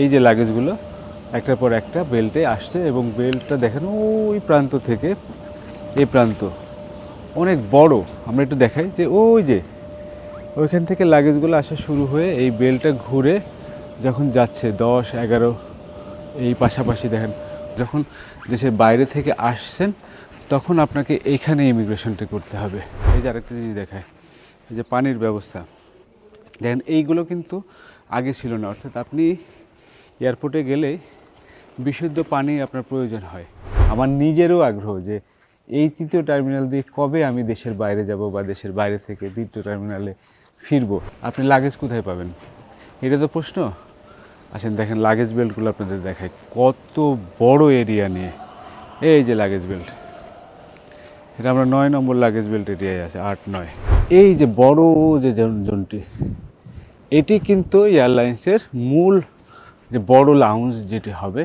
এই যে লাগেজগুলো একটার পর একটা বেল্টে আসছে এবং বেল্টটা দেখেন ওই প্রান্ত থেকে, এই প্রান্ত অনেক বড়। আমরা একটু দেখাই যে ওই যে, ওইখান থেকে লাগেজগুলো আসা শুরু হয়ে এই বেলটা ঘুরে যখন যাচ্ছে দশ, এগারো, এই পাশাপাশি দেখেন, যখন দেশের বাইরে থেকে আসছেন, তখন আপনাকে এইখানে ইমিগ্রেশনটা করতে হবে। এই যে আরেকটা জিনিস দেখায় যে পানির ব্যবস্থা। দেখেন এইগুলো কিন্তু আগে ছিল না, অর্থাৎ আপনি এয়ারপোর্টে গেলে বিশুদ্ধ পানি আপনার প্রয়োজন হয়। আমার নিজেরও আগ্রহ যে এই তৃতীয় টার্মিনাল দিয়ে কবে আমি দেশের বাইরে যাব বা দেশের বাইরে থেকে দ্বিতীয় টার্মিনালে ফিরবো। আপনি লাগেজ কোথায় পাবেন? এটা তো প্রশ্ন। আসেন, দেখেন লাগেজ বেল্টগুলো আপনাদের দেখায় কত বড় এরিয়া নিয়ে। এই যে লাগেজ বেল্ট এটা আমরা নয় নম্বর লাগেজ বেল্ট এরিয়ায় আছে, আট নয়। এই যে বড় যে জন- জোনটি, এটি কিন্তু এয়ারলাইন্সের মূল যে বড় লাউঞ্জ যেটি হবে,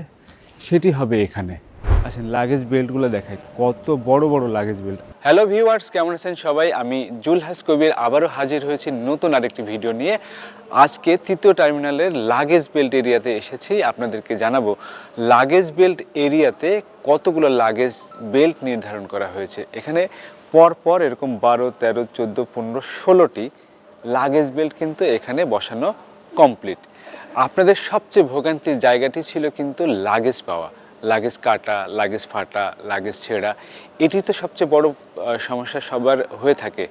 সেটি হবে এখানে। আসেন লাগেজ বেল্টগুলো দেখায় কত বড় বড় লাগেজ বেল্ট হ্যালো ভিউয়ার্স কেমন আছেন সবাই? আমি জুলহাস কবির আবারও হাজির হয়েছি নতুন আরেকটি ভিডিও নিয়ে। আজকে তৃতীয় টার্মিনালের লাগেজ বেল্ট এরিয়াতে এসেছি। আপনাদেরকে জানাব লাগেজ বেল্ট এরিয়াতে কতগুলো লাগেজ বেল্ট নির্ধারণ করা হয়েছে। এখানে পর পর এরকম বারো, তেরো, চোদ্দ, পনেরো, ষোলোটি লাগেজ বেল্ট কিন্তু এখানে বসানো কমপ্লিট আপনাদের সবচেয়ে ভোগান্তির জায়গাটি ছিল কিন্তু লাগেজ পাওয়া। লাগেজ কাটা, লাগেজ ফাটা, লাগেজ ছেঁড়া। এটি তো সবচেয়ে বড় সমস্যা সবার হয়ে থাকে।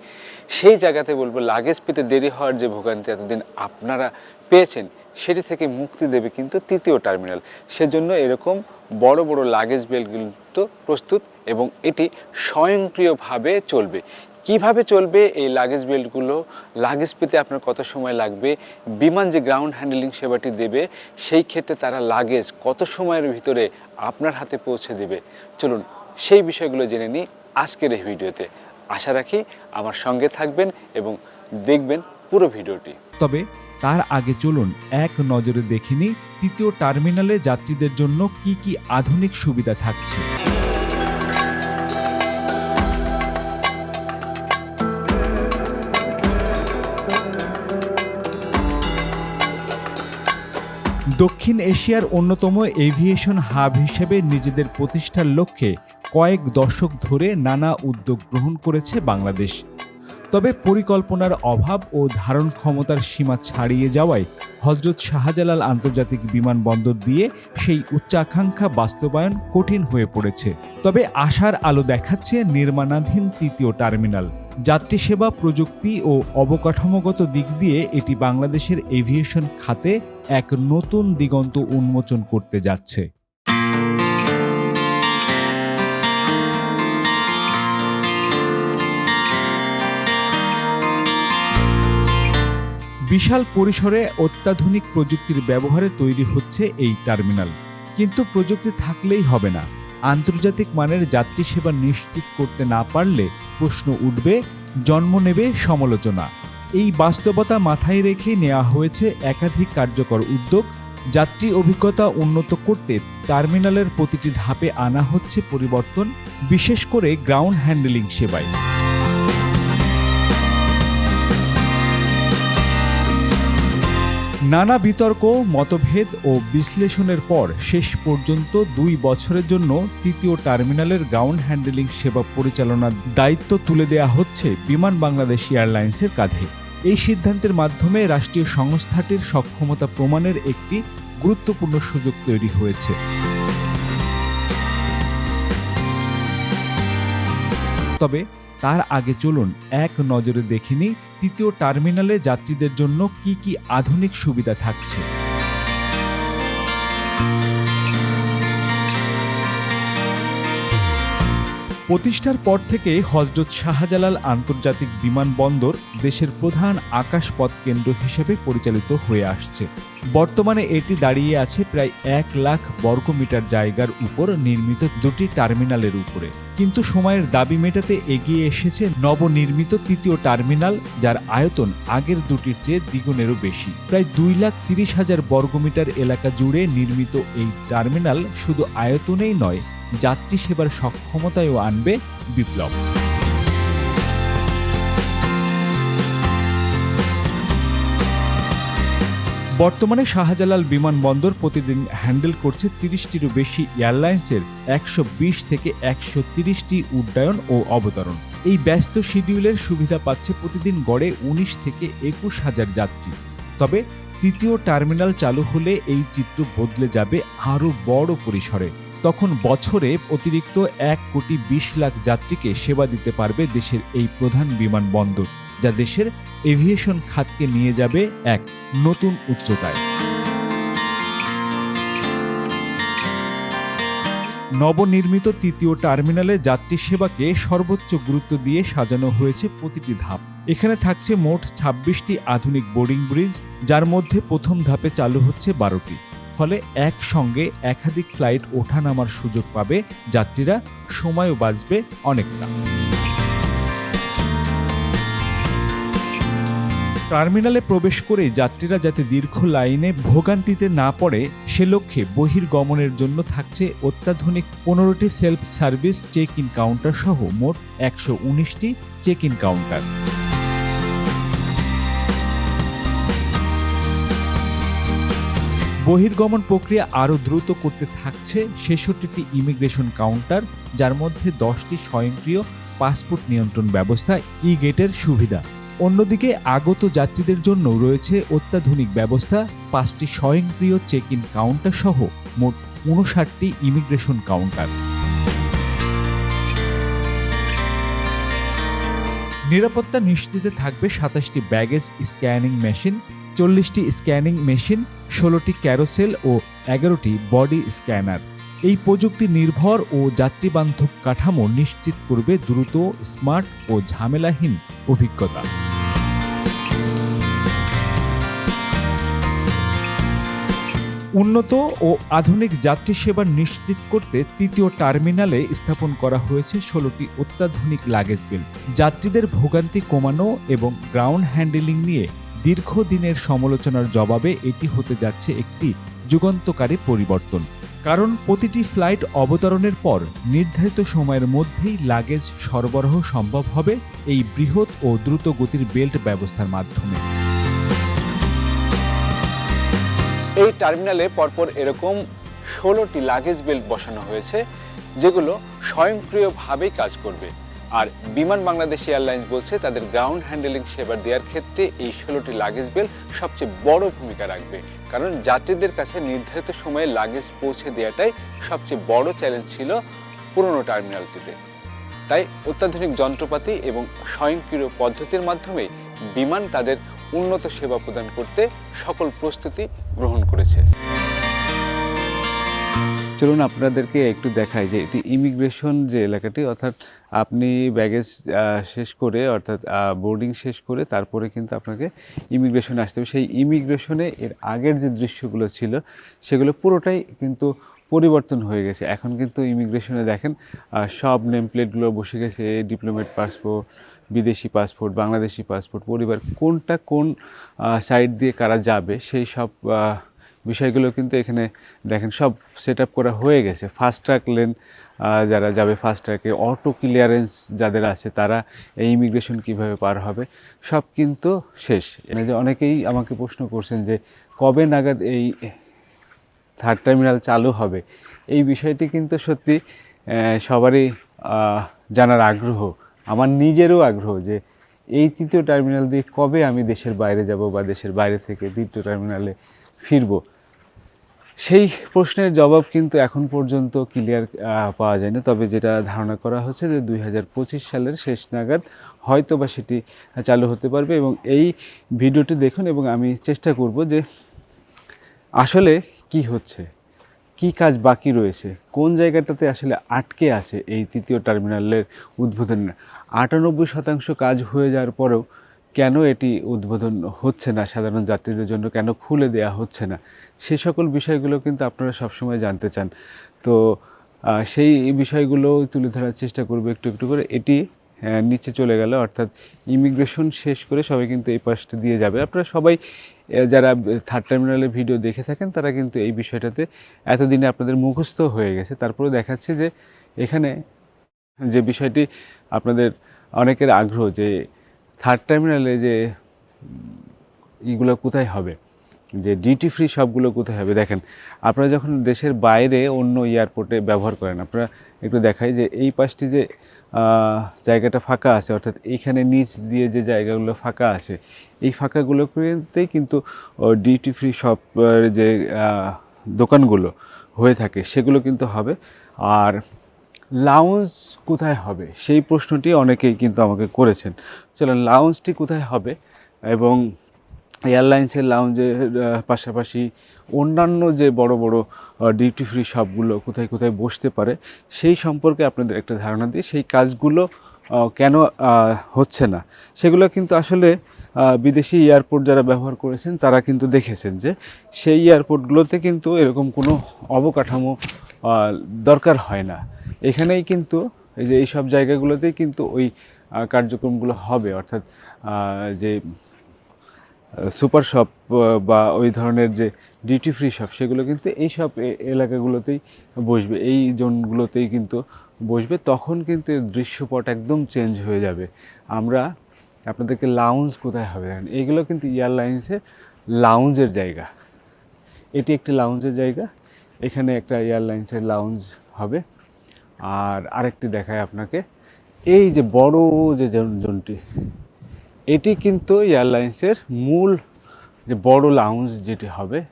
সেই জায়গাতে বলব, লাগেজ পেতে দেরি হওয়ার যে ভোগান্তি এতদিন আপনারা পেয়েছেন, সেটি থেকে মুক্তি দেবে কিন্তু তৃতীয় টার্মিনাল। সেজন্য এরকম বড় বড় লাগেজ বেল্ট কিন্তু প্রস্তুত এবং এটি স্বয়ংক্রিয়ভাবে চলবে। কীভাবে চলবে এই লাগেজ বেল্টগুলো লাগেজ পেতে আপনার কত সময় লাগবে? বিমান যে গ্রাউন্ড হ্যান্ডেলিং সেবাটি দেবে, সেই ক্ষেত্রে তারা লাগেজ কত সময়ের ভিতরে আপনার হাতে পৌঁছে দেবে? চলুন সেই বিষয়গুলো জেনে নিই আজকের এই ভিডিওতে। আশা রাখি আমার সঙ্গে থাকবেন এবং দেখবেন পুরো ভিডিওটি। তবে তার আগে চলুন এক নজরে দেখে নিই তৃতীয় টার্মিনালে যাত্রীদের জন্য কি কি আধুনিক সুবিধা থাকছে। দক্ষিণ এশিয়ার অন্যতম এভিয়েশন হাব হিসেবে নিজেদের প্রতিষ্ঠার লক্ষ্যে কয়েক দশক ধরে নানা উদ্যোগ গ্রহণ করেছে বাংলাদেশ। তবে পরিকল্পনার অভাব ও ধারণ ক্ষমতার সীমা ছাড়িয়ে যাওয়ায় হজরত শাহজালাল আন্তর্জাতিক বিমানবন্দর দিয়ে সেই উচ্চাকাঙ্ক্ষা বাস্তবায়ন কঠিন হয়ে পড়েছে। তবে আশার আলো দেখাচ্ছে নির্মাণাধীন তৃতীয় টার্মিনাল। যাত্রী সেবা, প্রযুক্তি ও অবকাঠামোগত দিক দিয়ে এটি বাংলাদেশের এভিয়েশন খাতে এক নতুন দিগন্ত উন্মোচন করতে যাচ্ছে। বিশাল পরিসরে অত্যাধুনিক প্রযুক্তির ব্যবহারে তৈরি হচ্ছে এই টার্মিনাল। কিন্তু প্রযুক্তি থাকলেই হবে না। আন্তর্জাতিক মানের যাত্রী সেবা নিশ্চিত করতে না পারলে প্রশ্ন উঠবে, জন্ম নেবে সমালোচনা। এই বাস্তবতা মাথায় রেখে নেওয়া হয়েছে একাধিক কার্যকর উদ্যোগ, যাত্রী অভিজ্ঞতা উন্নত করতে টার্মিনালের প্রতিটি ধাপে আনা হচ্ছে পরিবর্তন, বিশেষ করে গ্রাউন্ড হ্যান্ডেলিং সেবায়। নানা বিতর্ক, মতভেদ ও বিশ্লেষণের পর শেষ পর্যন্ত দুই বছরের জন্য তৃতীয় টার্মিনালের গ্রাউন্ড হ্যান্ডেলিং সেবা পরিচালনার দায়িত্ব তুলে দেওয়া হচ্ছে বিমান বাংলাদেশ এয়ারলাইন্সের কাঁধে। এই সিদ্ধান্তের মাধ্যমে রাষ্ট্রীয় সংস্থাটির সক্ষমতা প্রমাণের একটি গুরুত্বপূর্ণ সুযোগ তৈরি হয়েছে। তবে তার আগে চলুন এক নজরে দেখে নিই, তৃতীয় টার্মিনালে যাত্রীদের জন্য কি কি আধুনিক সুবিধা থাকছে। প্রতিষ্ঠার পর থেকে হজরত শাহজালাল আন্তর্জাতিক বিমানবন্দর দেশের প্রধান আকাশপথ কেন্দ্র হিসেবে পরিচালিত হয়ে আসছে। বর্তমানে এটি দাঁড়িয়ে আছে প্রায় এক লাখ বর্গমিটার জায়গার উপর নির্মিত দুটি টার্মিনালের উপরে। কিন্তু সময়ের দাবি মেটাতে এগিয়ে এসেছে নবনির্মিত তৃতীয় টার্মিনাল, যার আয়তন আগের দুটির চেয়ে দ্বিগুণেরও বেশি। প্রায় দুই লাখ তিরিশ হাজার বর্গমিটার এলাকা জুড়ে নির্মিত এই টার্মিনাল শুধু আয়তনেই নয় যাত্রী সেবার সক্ষমতায়ও আনবে বিপ্লব। বর্তমানে শাহজালাল বিমানবন্দর প্রতিদিন হ্যান্ডেল করছে তিরিশটিরও বেশি এয়ারলাইন্সের একশো বিশ থেকে একশো তিরিশটি উড্ডয়ন ও অবতরণ। এই ব্যস্ত শিডিউলের সুবিধা পাচ্ছে প্রতিদিন গড়ে উনিশ থেকে একুশ হাজার যাত্রী। তবে তৃতীয় টার্মিনাল চালু হলে এই চিত্র বদলে যাবে আরও বড় পরিসরে। তখন বছরে অতিরিক্ত এক কোটি বিশ লাখ যাত্রীকে সেবা দিতে পারবে দেশের এই প্রধান বিমানবন্দর যা দেশের এভিয়েশন খাতকে নিয়ে যাবে এক নতুন উচ্চতায়। নবনির্মিত তৃতীয় টার্মিনালে যাত্রী সেবাকে সর্বোচ্চ গুরুত্ব দিয়ে সাজানো হয়েছে প্রতিটি ধাপ। এখানে থাকছে মোট ছাব্বিশটি আধুনিক বোর্ডিং ব্রিজ, যার মধ্যে প্রথম ধাপে চালু হচ্ছে বারোটি। ফলে একসঙ্গে একাধিক ফ্লাইট ওঠা নামার সুযোগ পাবে যাত্রীরা, সময়ও বাঁচবে অনেকটা। টার্মিনালে প্রবেশ করে যাত্রীরা যাতে দীর্ঘ লাইনে ভোগান্তিতে না পড়ে, সে লক্ষ্যে বহির্গমনের জন্য থাকছে অত্যাধুনিক পনেরোটি self service check in counter সহ মোট একশো উনিশটি চেক ইন কাউন্টার। বহির্গমন প্রক্রিয়া আরও দ্রুত করতে থাকছে ছেষট্টিটি ইমিগ্রেশন কাউন্টার, যার মধ্যে দশটি স্বয়ংক্রিয় পাসপোর্ট নিয়ন্ত্রণ ব্যবস্থা ই গেটের সুবিধা। অন্যদিকে আগত যাত্রীদের জন্য রয়েছে অত্যাধুনিক ব্যবস্থা, পাঁচটি স্বয়ংক্রিয় চেক ইন কাউন্টার সহ মোট উনষাটটি ইমিগ্রেশন কাউন্টার। নিরাপত্তা নিশ্চিতে থাকবে সাতাশটি ব্যাগেজ স্ক্যানিং মেশিন চল্লিশটি স্ক্যানিং মেশিন, ষোলোটি ক্যারোসেল ও এগারোটি বডি স্ক্যানার। এই প্রযুক্তি নির্ভর ও যাত্রীবান্ধব কাঠামো নিশ্চিত করবে দ্রুত, স্মার্ট ও ঝামেলাহীন অভিজ্ঞতা। উন্নত ও আধুনিক যাত্রী সেবা নিশ্চিত করতে তৃতীয় টার্মিনালে স্থাপন করা হয়েছে ষোলোটি অত্যাধুনিক লাগেজ বেল্ট যাত্রীদের ভোগান্তি কমানো এবং গ্রাউন্ড হ্যান্ডেলিং নিয়ে দীর্ঘদিনের সমালোচনার জবাবে এটি হতে যাচ্ছে একটি যুগান্তকারী পরিবর্তন। কারণ প্রতিটি ফ্লাইট অবতরণের পর নির্ধারিত সময়ের মধ্যেই লাগেজ সরবরাহ সম্ভব হবে এই বৃহৎ ও দ্রুত গতির বেল্ট ব্যবস্থার মাধ্যমে। এই টার্মিনালে পরপর এরকম ষোলোটি লাগেজ বেল্ট বসানো হয়েছে, যেগুলো স্বয়ংক্রিয়ভাবেই কাজ করবে। আর বিমান বাংলাদেশ এয়ারলাইন্স বলছে তাদের গ্রাউন্ড হ্যান্ডেলিং সেবা দেওয়ার ক্ষেত্রে এই ষোলোটি লাগেজ বেল সবচেয়ে বড় ভূমিকা রাখবে। কারণ যাত্রীদের কাছে নির্ধারিত সময়ে লাগেজ পৌঁছে দেওয়াটাই সবচেয়ে বড় চ্যালেঞ্জ ছিল পুরনো টার্মিনালটিতে। তাই অত্যাধুনিক যন্ত্রপাতি এবং স্বয়ংক্রিয় পদ্ধতির মাধ্যমে বিমান তাদের উন্নত সেবা প্রদান করতে সকল প্রস্তুতি গ্রহণ করেছে। চলুন আপনাদেরকে একটু দেখাই যে এটি ইমিগ্রেশন যে এলাকাটি, অর্থাৎ আপনি ব্যাগেজ শেষ করে, অর্থাৎ বোর্ডিং শেষ করে তারপরে কিন্তু আপনাকে ইমিগ্রেশনে আসতে হবে। সেই ইমিগ্রেশনে এর আগের যে দৃশ্যগুলো ছিল, সেগুলো পুরোটাই কিন্তু পরিবর্তন হয়ে গেছে। এখন কিন্তু ইমিগ্রেশনে দেখেন সব নেম প্লেটগুলো বসে গেছে ডিপ্লোমেট পাসপোর্ট বিদেশি পাসপোর্ট বাংলাদেশি পাসপোর্ট পরিবার, কোনটা কোন সাইড দিয়ে কারা যাবে, সেই সব বিষয়গুলো কিন্তু এখানে দেখেন, সব সেট করা হয়ে গেছে। ফাস্ট ট্র্যাক লেন যারা যাবে ফাস্ট ট্র্যাকে অটো ক্লিয়ারেন্স যাদের আছে, তারা এই ইমিগ্রেশন কীভাবে পার হবে, সব কিন্তু শেষ। যে অনেকেই আমাকে প্রশ্ন করছেন যে, কবে নাগাদ এই থার্ড টার্মিনাল চালু হবে? এই বিষয়টি কিন্তু সত্যি সবারই জানার আগ্রহ। আমার নিজেরও আগ্রহ যে, এই তৃতীয় টার্মিনাল দিয়ে কবে আমি দেশের বাইরে যাব বা দেশের বাইরে থেকে দ্বিতীয় টার্মিনালে ফিরবো। সেই প্রশ্নের জবাব কিন্তু এখন পর্যন্ত ক্লিয়ার পাওয়া যায়নি। তবে যেটা ধারণা করা হচ্ছে যে দুই হাজার পঁচিশ সালের শেষ নাগাদ হয়তো বা সেটি চালু হতে পারবে এবং এই ভিডিওটি দেখুন এবং আমি চেষ্টা করব যে আসলে কি হচ্ছে, কি কাজ বাকি রয়েছে, কোন জায়গাটাতে আসলে আটকে আছে এই তৃতীয় টার্মিনালের উদ্বোধন। আটানব্বই শতাংশ কাজ হয়ে যাওয়ার পরেও কেন এটি উদ্বোধন হচ্ছে না? সাধারণ যাত্রীদের জন্য কেন খুলে দেওয়া হচ্ছে না? সে সকল বিষয়গুলো কিন্তু আপনারা সবসময় জানতে চান। তো সেই বিষয়গুলো তুলে ধরার চেষ্টা করব একটু একটু করে। এটি নিচে চলে গেল, অর্থাৎ ইমিগ্রেশন শেষ করে সবাই কিন্তু এই পাশটা দিয়ে যাবে। আপনারা সবাই যারা থার্ড টার্মিনালে ভিডিও দেখে থাকেন, তারা কিন্তু এই বিষয়টাতে এতদিনে আপনাদের মুখস্থ হয়ে গেছে। তারপরে দেখাচ্ছে যে, এখানে যে বিষয়টি আপনাদের অনেকের আগ্রহ যে থার্ড টার্মিনালে যে ইগুলো কোথায় হবে? যে ডিউটি ফ্রি সবগুলো কোথায় হবে? দেখেন, আপনারা যখন দেশের বাইরে অন্য এয়ারপোর্টে ব্যবহার করেন, আপনারা একটু দেখাই যে এই পাশটি যে জায়গাটা ফাঁকা আছে, অর্থাৎ এইখানে নিচ দিয়ে যে জায়গাগুলো ফাঁকা আছে, এই ফাঁকাগুলোতেই কিন্তু ডিউটি ফ্রি শপ যে দোকানগুলো হয়ে থাকে, সেগুলো কিন্তু হবে। আর লাউঞ্জ কোথায় হবে? সেই প্রশ্নটি অনেকেই কিন্তু আমাকে করেছেন। চলেন লাউঞ্জটি কোথায় হবে এবং এয়ারলাইন্সের লাউঞ্জের পাশাপাশি অন্যান্য যে বড় বড় ডিউটি ফ্রি শপগুলো কোথায় কোথায় বসতে পারে, সেই সম্পর্কে আপনাদের একটা ধারণা দিই সেই কাজগুলো কেন হচ্ছে না? সেগুলো কিন্তু আসলে বিদেশি এয়ারপোর্ট যারা ব্যবহার করেছেন, তারা কিন্তু দেখেছেন যে সেই এয়ারপোর্টগুলোতে কিন্তু এরকম কোনো অবকাঠামো দরকার হয় না। এখানেই কিন্তু এই যে এইসব জায়গাগুলোতেই কিন্তু ওই কার্যক্রমগুলো হবে। অর্থাৎ যে সুপার শপ বা ওই ধরনের যে ডিউটি ফ্রি শপ সেগুলো কিন্তু এই সব এলাকাগুলোতেই বসবে। এই জোনগুলোতেই কিন্তু বসবে। তখন কিন্তু দৃশ্যপট একদম চেঞ্জ হয়ে যাবে। আমরা আপনাদেরকে লাউঞ্জ কোথায় হবে দেখেন? এইগুলো কিন্তু এয়ারলাইন্সের লাউঞ্জের জায়গা। এটি একটি লাউঞ্জের জায়গা। এখানে একটা এয়ারলাইন্সের লাউঞ্জ হবে। আর আরেকটি দেখায় আপনাকে। এই যে বড় যে জোন- জোনটি, এটি কিন্তু এয়ারলাইন্সের মূল যে বড় লাউঞ্জ যেটি হবে,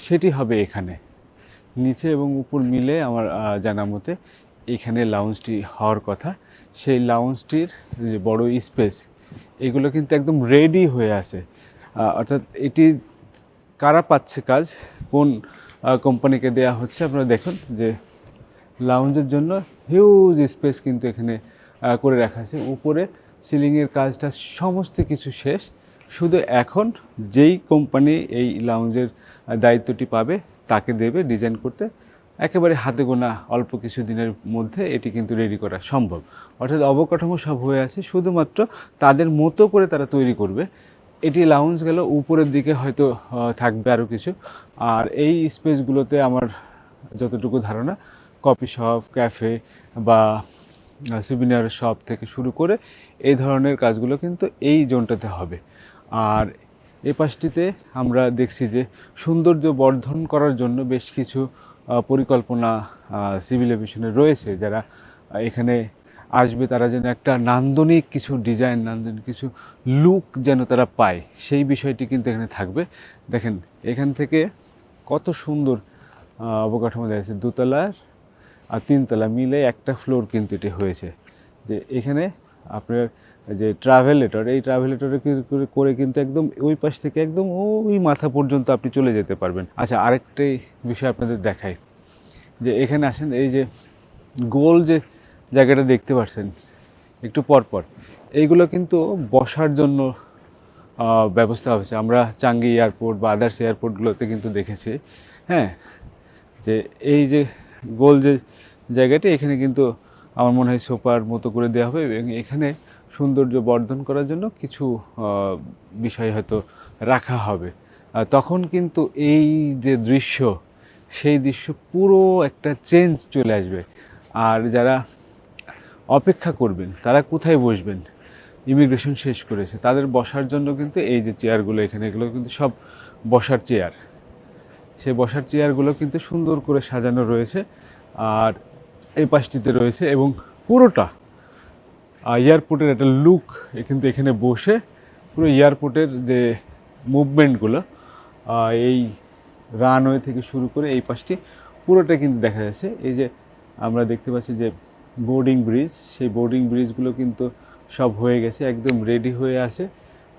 সেটি হবে এখানে। নিচে এবং উপর মিলে আমার জানা মতে এখানে লাউঞ্জটি হওয়ার কথা। সেই লাউঞ্জটির যে বড় স্পেস এগুলো কিন্তু একদম রেডি হয়ে আছে। অর্থাৎ এটি কারা পাচ্ছে কাজ, কোন কোম্পানিকে দেয়া হচ্ছে, আপনারা দেখুন যে লাউঞ্জের জন্য হিউজ স্পেস কিন্তু এখানে করে রাখা আছে। উপরে সিলিংয়ের কাজটা সমস্ত কিছু শেষ। শুধু এখন যেই কোম্পানি এই লাউঞ্জের দায়িত্বটি পাবে, তাকে দেবে ডিজাইন করতে। একেবারে হাতে গোনা অল্প কিছু দিনের মধ্যে এটি কিন্তু রেডি করা সম্ভব। অর্থাৎ অবকাঠামো সব হয়ে আছে। শুধুমাত্র তাদের মতো করে তারা তৈরি করবে। এটি লাউঞ্জ গেল, উপরের দিকে হয়তো থাকবে আরও কিছু। আর এই স্পেসগুলোতে আমার যতটুকু ধারণা কফি শপ, ক্যাফে বা সুবিনার শপ থেকে শুরু করে এই ধরনের কাজগুলো কিন্তু এই জোনটাতে হবে। আর এই পাশটিতে আমরা দেখছি যে সৌন্দর্য বর্ধন করার জন্য বেশ কিছু পরিকল্পনা সিভিল এভিয়েশনে রয়েছে। যারা এখানে আসবে তারা যেন একটা নান্দনিক কিছু ডিজাইন নান্দনিক কিছু লুক যেন তারা পায়, সেই বিষয়টি কিন্তু এখানে থাকবে। দেখেন, এখান থেকে কত সুন্দর অবকাঠামো দেখা যাচ্ছে দোতলার আর তিনতলা মিলে একটা ফ্লোর কিন্তু এটি হয়েছে। যে এখানে আপনার যে ট্রাভেলেটর এই ট্রাভেলেটরে করে কিন্তু একদম ওই পাশ থেকে একদম ওই মাথা পর্যন্ত আপনি চলে যেতে পারবেন। আচ্ছা আরেকটাই বিষয় আপনাদের দেখাই। যে এখানে আসেন, এই যে গোল যে জায়গাটা দেখতে পাচ্ছেন, একটু পর পর, এইগুলো কিন্তু বসার জন্য ব্যবস্থা হয়েছে। আমরা চাঙ্গি এয়ারপোর্ট বা আদার্স এয়ারপোর্টগুলোতে কিন্তু দেখেছি। হ্যাঁ যে এই যে গোল যে জায়গাটি, এখানে কিন্তু আমার মনে হয় সোফার মতো করে দেওয়া হবে এবং এখানে সৌন্দর্য বর্ধন করার জন্য কিছু বিষয় হয়তো রাখা হবে। তখন কিন্তু এই যে দৃশ্য, সেই দৃশ্য পুরো একটা চেঞ্জ চলে আসবে। আর যারা অপেক্ষা করবেন, তারা কোথায় বসবেন? ইমিগ্রেশন শেষ করেছে, তাদের বসার জন্য কিন্তু এই যে চেয়ারগুলো, এখানে এগুলো কিন্তু সব বসার চেয়ার। সেই বসার চেয়ারগুলো কিন্তু সুন্দর করে সাজানো রয়েছে। আর এই পাশটিতে রয়েছে এবং পুরোটা এয়ারপোর্টের একটা লুক কিন্তু এখানে বসে। পুরো এয়ারপোর্টের যে মুভমেন্টগুলো এই রানওয়ে থেকে শুরু করে এই পাশটি, পুরোটা কিন্তু দেখা যাচ্ছে। এই যে আমরা দেখতে পাচ্ছি যে বোর্ডিং ব্রিজ, সেই বোর্ডিং ব্রিজগুলো কিন্তু সব হয়ে গেছে, একদম রেডি হয়ে আছে।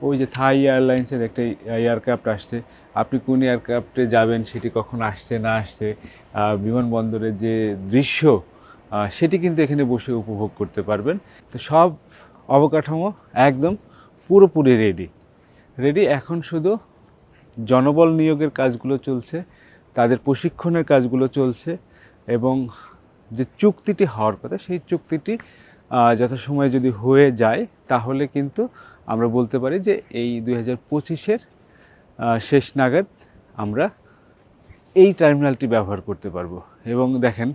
ওই যে থাই এয়ারলাইন্সের একটা এয়ারক্রাফট আসছে। আপনি কোন এয়ারক্রাফটে যাবেন, সেটি কখন আসছে, না আসছে বিমানবন্দরের যে দৃশ্য সেটি কিন্তু এখানে বসে উপভোগ করতে পারবেন। তো সব অবকাঠামো একদম পুরোপুরি রেডি রেডি এখন শুধু জনবল নিয়োগের কাজগুলো চলছে, তাদের প্রশিক্ষণের কাজগুলো চলছে এবং যে চুক্তিটি হওয়ার কথা, সেই চুক্তিটি যথাসময়ে যদি হয়ে যায়, তাহলে কিন্তু আমরা বলতে পারি যে এই দুই হাজার পঁচিশের শেষ নাগাদ আমরা এই টার্মিনালটি ব্যবহার করতে পারব। এবং দেখেন,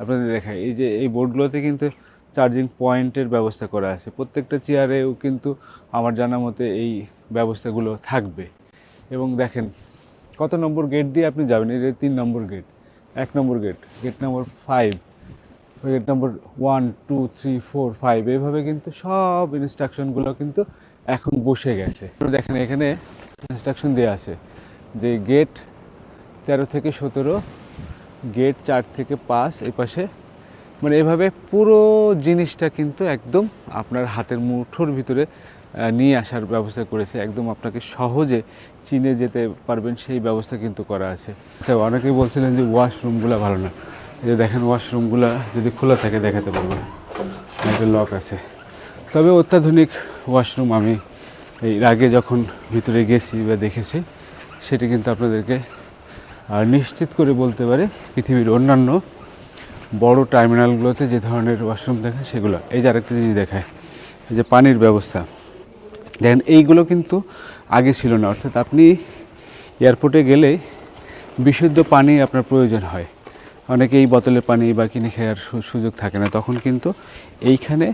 আপনাদের দেখায় এই যে এই বোর্ডগুলোতে কিন্তু চার্জিং পয়েন্টের ব্যবস্থা করা আছে। প্রত্যেকটা চেয়ারেও কিন্তু আমার জানা মতে এই ব্যবস্থাগুলো থাকবে। এবং দেখেন, কত নম্বর গেট দিয়ে আপনি যাবেন? এটা তিন নম্বর গেট, এক নম্বর গেট গেট নম্বর ফাইভ গেট নম্বর one two three four five এইভাবে কিন্তু সব ইনস্ট্রাকশনগুলো কিন্তু এখন বসে গেছে। দেখেন, এখানে ইনস্ট্রাকশন দেওয়া আছে যে গেট তেরো থেকে সতেরো গেট চার থেকে পাঁচ, এই পাশে। মানে এভাবে পুরো জিনিসটা কিন্তু একদম আপনার হাতের মুঠোর ভিতরে নিয়ে আসার ব্যবস্থা করেছে। একদম আপনাকে সহজে চিনে যেতে পারবেন, সেই ব্যবস্থা কিন্তু করা আছে। আচ্ছা অনেকেই বলছিলেন যে ওয়াশরুমগুলো ভালো না। যে দেখেন ওয়াশরুমগুলো যদি খোলা থাকে, দেখাতে পারব একটা লক আছে। তবে অত্যাধুনিক ওয়াশরুম আমি এই আগে যখন ভিতরে গেছি বা দেখেছি, সেটি কিন্তু আপনাদেরকে নিশ্চিত করে বলতে পারে, পৃথিবীর অন্যান্য বড় টার্মিনালগুলোতে যে ধরনের ওয়াশরুম দেখেন, সেগুলো। এই যে আরেকটা জিনিস দেখায় যে পানির ব্যবস্থা। দেখেন, এইগুলো কিন্তু আগে ছিল না। অর্থাৎ আপনি এয়ারপোর্টে গেলে বিশুদ্ধ পানি আপনার প্রয়োজন হয়। অনেকে এই বোতলের পানি বা কিনে খাওয়ার সু- সুযোগ থাকে না। তখন কিন্তু এইখানে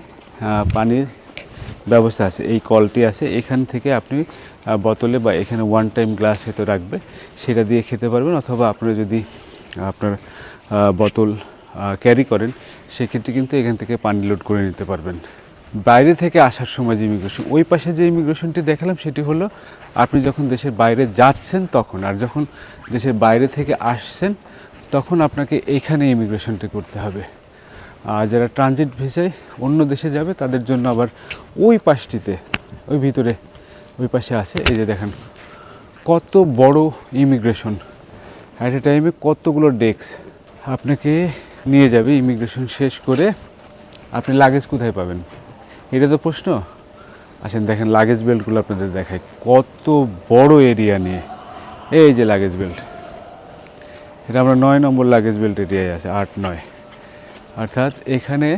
পানির ব্যবস্থা আছে, এই কলটি আছে, এখান থেকে আপনি বোতলে বা এখানে ওয়ান টাইম গ্লাস হয়তো রাখবে, সেটা দিয়ে খেতে পারবেন অথবা আপনারা যদি আপনার বোতল ক্যারি করেন, সেক্ষেত্রে কিন্তু এখান থেকে পানি লোড করে নিতে পারবেন। বাইরে থেকে আসার সময় যে ইমিগ্রেশন ওই পাশে যে ইমিগ্রেশনটি দেখালাম, সেটি হলো আপনি যখন দেশের বাইরে যাচ্ছেন তখন, আর যখন দেশের বাইরে থেকে আসছেন, তখন আপনাকে এইখানে ইমিগ্রেশনটি করতে হবে। আর যারা ট্রানজিট ভিসায় অন্য দেশে যাবে, তাদের জন্য আবার ওই পাশটিতে, ওই ভিতরে, ওই পাশে আছে, এই যে দেখেন, কত বড় ইমিগ্রেশন অ্যাট এ টাইমে কতগুলো ডেস্ক আপনাকে নিয়ে যাবে ইমিগ্রেশন শেষ করে, আপনি লাগেজ কোথায় পাবেন? এটা তো প্রশ্ন। আসেন, দেখেন লাগেজ বেল্টগুলো আপনাদের দেখায় কত বড় এরিয়া নিয়ে। এই যে লাগেজ বেল্ট এটা আমরা নয় নম্বর লাগেজ বেল্ট এরিয়ায় আছে, আট, নয়। অর্থাৎ এখানে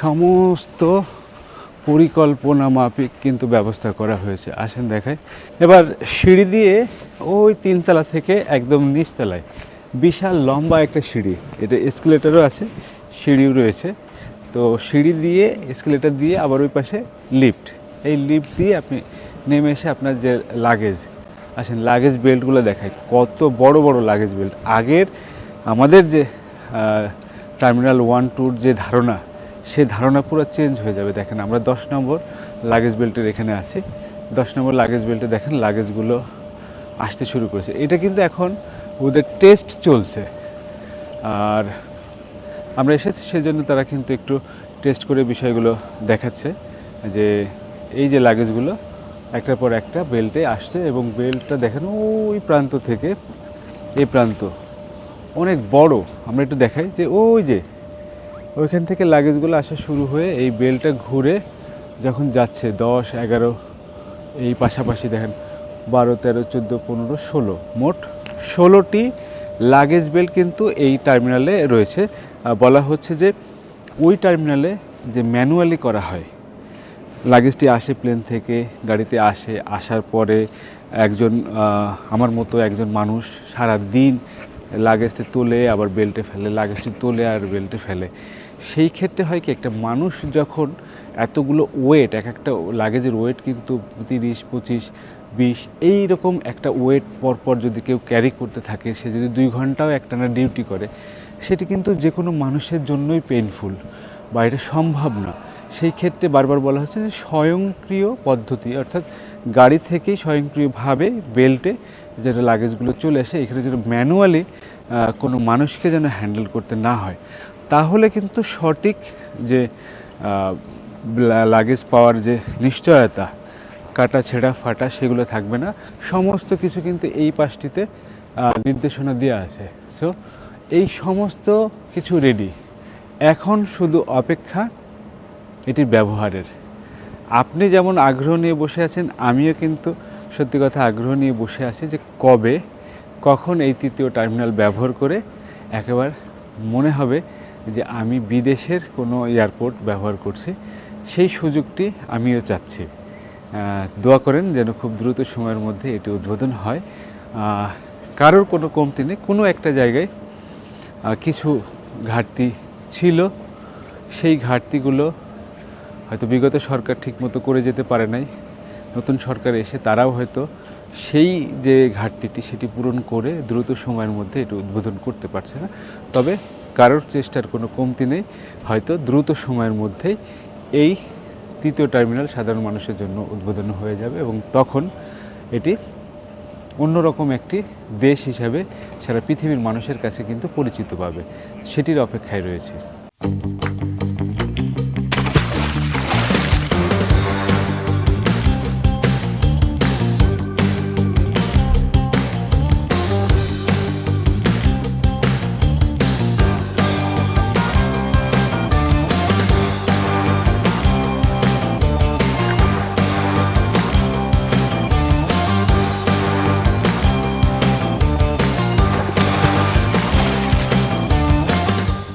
সমস্ত পরিকল্পনা মাফিক কিন্তু ব্যবস্থা করা হয়েছে। আসেন দেখায় এবার সিঁড়ি দিয়ে ওই তিনতলা থেকে একদম নিচতলায় বিশাল লম্বা একটা সিঁড়ি। এটা এসকেলেটারও আছে, সিঁড়িও রয়েছে। তো সিঁড়ি দিয়ে এসকেলেটার দিয়ে আবার ওই পাশে লিফট এই লিফট দিয়ে আপনি নেমে এসে আপনার যে লাগেজ আসেন লাগেজ বেল্টগুলো দেখায় কত বড় বড় লাগেজ বেল্ট আগের আমাদের যে টার্মিনাল ওয়ান টুর যে ধারণা, সে ধারণা পুরো চেঞ্জ হয়ে যাবে। দেখেন, আমরা দশ নম্বর লাগেজ বেল্টের এখানে আছি। দশ নম্বর লাগেজ বেল্টে দেখেন লাগেজগুলো আসতে শুরু করেছে। এটা কিন্তু এখন ওদের টেস্ট চলছে। আর আমরা এসেছি, সেজন্য তারা কিন্তু একটু টেস্ট করে বিষয়গুলো দেখাচ্ছে। যে এই যে লাগেজগুলো একটার পর একটা বেল্টে আসছে এবং বেল্টটা দেখেন ওই প্রান্ত থেকে, এই প্রান্ত অনেক বড়। আমরা একটু দেখাই যে ওই যে, ওইখান থেকে লাগেজগুলো আসা শুরু হয়ে এই বেলটা ঘুরে যখন যাচ্ছে দশ, এগারো, এই পাশাপাশি দেখেন, বারো, তেরো, চোদ্দ, পনেরো, ষোলো, মোট ষোলোটি লাগেজ বেল্ট কিন্তু এই টার্মিনালে রয়েছে। বলা হচ্ছে যে ওই টার্মিনালে যে ম্যানুয়ালি করা হয় লাগেজটি আসে প্লেন থেকে, গাড়িতে আসে, আসার পরে একজন আমার মতো একজন মানুষ সারা দিন লাগেজটি তোলে, আবার বেল্টে ফেলে লাগেজটি তোলে আর বেল্টে ফেলে। সেই ক্ষেত্রে হয় কি, একটা মানুষ যখন এতগুলো ওয়েট এক একটা লাগেজের ওয়েট কিন্তু তিরিশ, পঁচিশ, বিশ এই রকম একটা ওয়েট পরপর যদি কেউ ক্যারি করতে থাকে, সে যদি দুই ঘন্টাও একটানা ডিউটি করে, সেটি কিন্তু যে কোনো মানুষের জন্যই পেইনফুল বা এটা সম্ভব না। সেই ক্ষেত্রে বারবার বলা হচ্ছে যে স্বয়ংক্রিয় পদ্ধতি, অর্থাৎ গাড়ি থেকেই স্বয়ংক্রিয়ভাবে বেল্টে যেটা লাগেজগুলো চলে আসে, এখানে যেন ম্যানুয়ালি কোনো মানুষকে যেন হ্যান্ডেল করতে না হয়। তাহলে কিন্তু সঠিক যে লাগেজ পাওয়ার যে নিশ্চয়তা, কাটা, ছেঁড়া, ফাটা, সেগুলো থাকবে না। সমস্ত কিছু কিন্তু এই পাশটিতে নির্দেশনা দেওয়া আছে। সো এই সমস্ত কিছু রেডি এখন শুধু অপেক্ষা এটির ব্যবহারের। আপনি যেমন আগ্রহ নিয়ে বসে আছেন, আমিও কিন্তু সত্যি কথা আগ্রহ নিয়ে বসে আছি যে কবে, কখন এই তৃতীয় টার্মিনাল ব্যবহার করে একেবারে মনে হবে যে আমি বিদেশের কোনো এয়ারপোর্ট ব্যবহার করছি। সেই সুযোগটি আমিও চাচ্ছি। দোয়া করেন যেন খুব দ্রুত সময়ের মধ্যে এটি উদ্বোধন হয়। কারোর কোনো কমতি নেই। কোনো একটা জায়গায় কিছু ঘাটতি ছিল। সেই ঘাটতিগুলো হয়তো বিগত সরকার ঠিকমতো করে যেতে পারে নাই। নতুন সরকার এসে তারাও হয়তো সেই যে ঘাটতিটি সেটি পূরণ করে দ্রুত সময়ের মধ্যে এটি উদ্বোধন করতে পারছে না। তবে কারোর চেষ্টার কোনো কমতি নেই। হয়তো দ্রুত সময়ের মধ্যেই এই তৃতীয় টার্মিনাল সাধারণ মানুষের জন্য উদ্বোধন হয়ে যাবে এবং তখন এটি অন্যরকম একটি দেশ হিসাবে সারা পৃথিবীর মানুষের কাছে কিন্তু পরিচিত পাবে। সেটির অপেক্ষায় রয়েছে।